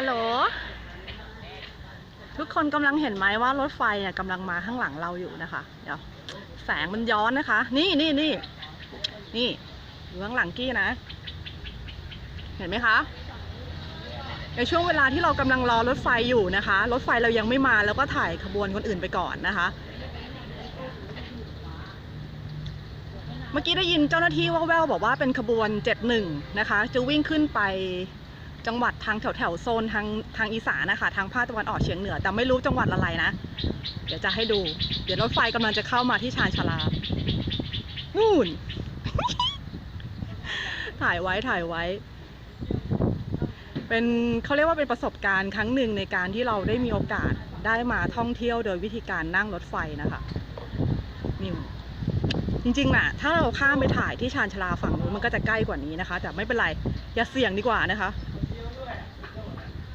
ฮัลโหล ทุกคนกำลังเห็นไหมว่ารถไฟเนี่ยกำลังมาข้างหลังเราอยู่นะคะ เดี๋ยวแสงมันย้อนนะคะ นี่นี่นี่นี่อยู่ข้างหลังกี้นะ เห็นไหมคะ ในช่วงเวลาที่เรากำลังรอรถไฟอยู่นะคะ รถไฟเรายังไม่มาแล้วก็ถ่ายขบวนคนอื่นไปก่อนนะคะ เมื่อกี้ได้ยินเจ้าหน้าที่ว่าวๆบอกว่าเป็นขบวน 71 นะคะ จะวิ่งขึ้นไป จังหวัดทางแถวแถวโซนทางทางอีสานนะคะทางภาคตะวันออกเฉียงเหนือ แต่ไม่รู้จังหวัดอะไรนะ เดี๋ยวจะให้ดู เดี๋ยวรถไฟกำลังจะเข้ามาที่ชานชาลานู่น ถ่ายไว้ถ่ายไว้ เป็นเขาเรียกว่าเป็นประสบการณ์ครั้งหนึ่งในการที่เราได้มีโอกาสได้มาท่องเที่ยวโดยวิธีการนั่งรถไฟนะคะนี่จริงๆน่ะ ถ้าเราข้ามไปถ่ายที่ชานชาลาฝั่งนู้นมันก็จะใกล้กว่านี้นะคะ แต่ไม่เป็นไร อย่าเสี่ยงดีกว่านะคะ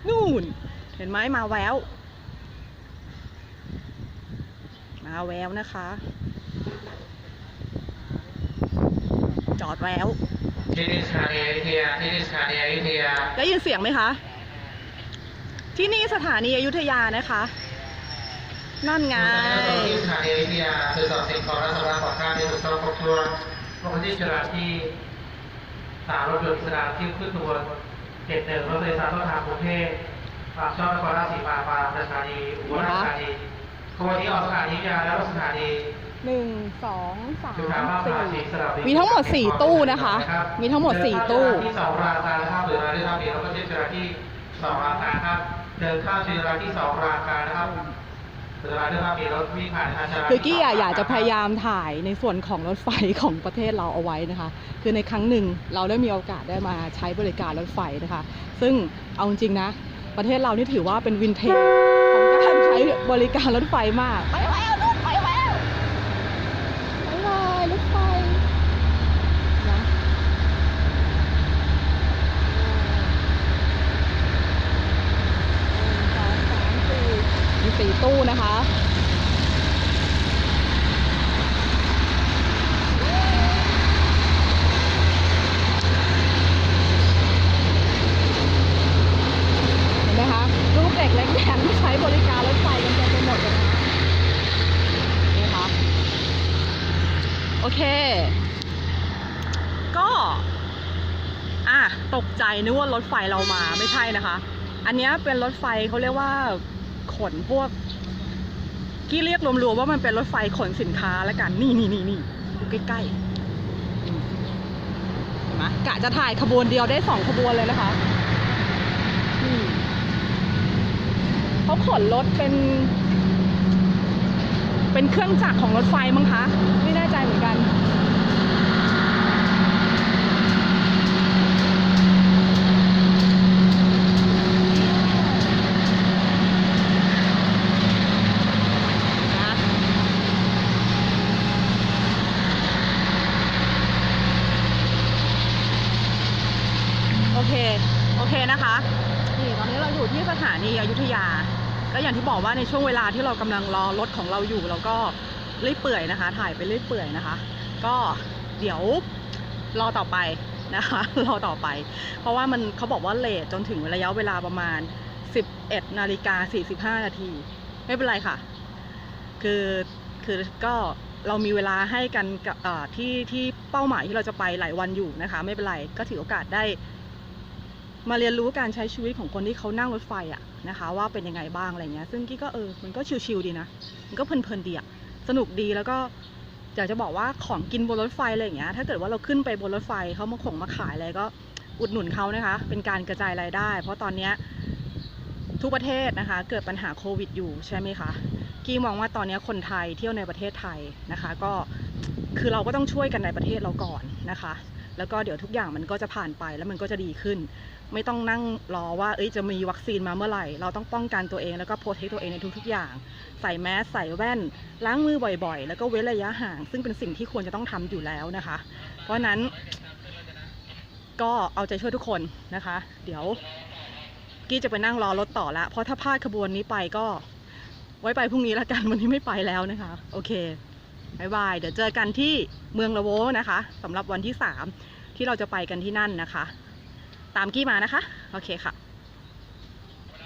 นู่น เห็นไหมมาแวว มาแววนะคะ จอดแววที่นี่สถานีอยุธยาที่นี่สถานีอยุธยาได้ยินเสียงไหมคะ ที่นี่สถานีอยุธยานะคะ นั่นไงที่สถานีอยุธยาตรวจสอบสิ่งของและสำหรับของข้ามที่ถูกต้องครบถ้วนลงที่จราที่สามรถยนต์สถานที่ขึ้นขบวน เจ็ดหนึ่งรถโดยสารต้นทางกรุงเทพปากช่องนครราชสีมามาสถานีอุบลราชธานีขบวนนี้ออกสถานีอยุธยาแล้วสถานีหนึ่งสองสามจุฬาภาพสี่ภาษีสระบุรีมีทั้งหมดสี่ตู้นะคะ มีทั้งหมดสี่ตู้เดินเข้าที่สองราคานะครับหรือราที่เท่านี้แล้วก็ที่จราที่สองราคาครับเดินเข้าจราที่สองราคานะครับ คือกี้อะอยากจะพยายามถ่ายในส่วนของรถไฟของประเทศเราเอาไว้นะคะ คือในครั้งหนึ่งเราได้มีโอกาสได้มาใช้บริการรถไฟนะคะ ซึ่งเอาจริงนะ ประเทศเรานี่ถือว่าเป็นวินเทจของการใช้บริการรถไฟมาก ไปแล้วรถไฟแล้วไปเลยรถไฟนะหนึ่งสองสามสี่มีสี่ตู้นะคะ เห็นไหมคะลูกเด็กเล็กแดงที่ใช้บริการรถไฟกันเต็มไปหมดเลยนะนี่ค่ะโอเค ก็ อะตกใจนึกว่ารถไฟเรามาไม่ใช่นะคะ อันนี้เป็นรถไฟเขาเรียกว่าขนพวกกี้เรียกรวมๆว่ามันเป็นรถไฟขนสินค้าแล้วกันนี่นี่นี่นี่ดูใกล้ๆเห็นไหมกะจะถ่ายขบวนเดียวได้สองขบวนเลยนะคะ อืม เขาขนรถเป็น เป็นเครื่องจักรของรถไฟมั้งคะ ไม่แน่ใจเหมือนกันนะโอเค โอเคนะคะ นี่ตอนนี้เราอยู่ที่สถานีอยุธยา ก็อย่างที่บอกว่าในช่วงเวลาที่เรากำลังรอรถของเราอยู่เราก็เรื่อยเปื่อยนะคะ ถ่ายไปเรื่อยเปื่อยนะคะ ก็เดี๋ยวรอต่อไปนะคะรอต่อไป เพราะว่ามันเขาบอกว่าเลทจนถึงระยะเวลาประมาณ 11นาฬิกา45 นาที ไม่เป็นไรค่ะ คือคือก็เรามีเวลาให้กันกับที่ที่เป้าหมายที่เราจะไปหลายวันอยู่นะคะ ไม่เป็นไรก็ถือโอกาสได้ มาเรียนรู้การใช้ชีวิตของคนที่เขานั่งรถไฟอะนะคะว่าเป็นยังไงบ้างอะไรเงี้ย ซึ่งกี้ก็เออมันก็ชิลๆดีนะมันก็เพลินๆดีอะสนุกดีแล้วก็อยากจะบอกว่าของกินบนรถไฟอะไรอย่างเงี้ยถ้าเกิดว่าเราขึ้นไปบนรถไฟเขามาของมาขายอะไรก็อุดหนุนเขานะคะ เป็นการกระจายรายได้ เพราะตอนเนี้ยทุกประเทศนะคะ เกิดปัญหาโควิดอยู่ใช่ไหมคะกี้มองว่าตอนนี้คนไทยเที่ยวในประเทศไทยนะคะ ก็คือเราก็ต้องช่วยกันในประเทศเราก่อนนะคะ แล้วก็เดี๋ยวทุกอย่างมันก็จะผ่านไปแล้วมันก็จะดีขึ้น ไม่ต้องนั่งรอว่าเอ้ยจะมีวัคซีนมาเมื่อไหร่ เราต้องป้องกันตัวเองแล้วก็โปรเทคตัวเองในทุกๆอย่าง ใส่แมสใส่แว่น ล้างมือบ่อยๆ แล้วก็เว้นระยะห่าง ซึ่งเป็นสิ่งที่ควรจะต้องทำอยู่แล้วนะคะ เพราะฉะนั้นก็เอาใจช่วยทุกคนนะคะ เดี๋ยวกี้จะไปนั่งรอรถต่อละเพราะถ้าพลาดขบวนนี้ไปก็ ไว้ไปพรุ่งนี้ละกันวันนี้ไม่ไปแล้วนะคะ โอเค บายบาย เดี๋ยวเจอกันที่เมืองละโวนะคะสำหรับวันที่สามที่เราจะไปกันที่นั่นนะคะ ตามกี้มานะคะ โอเคค่ะ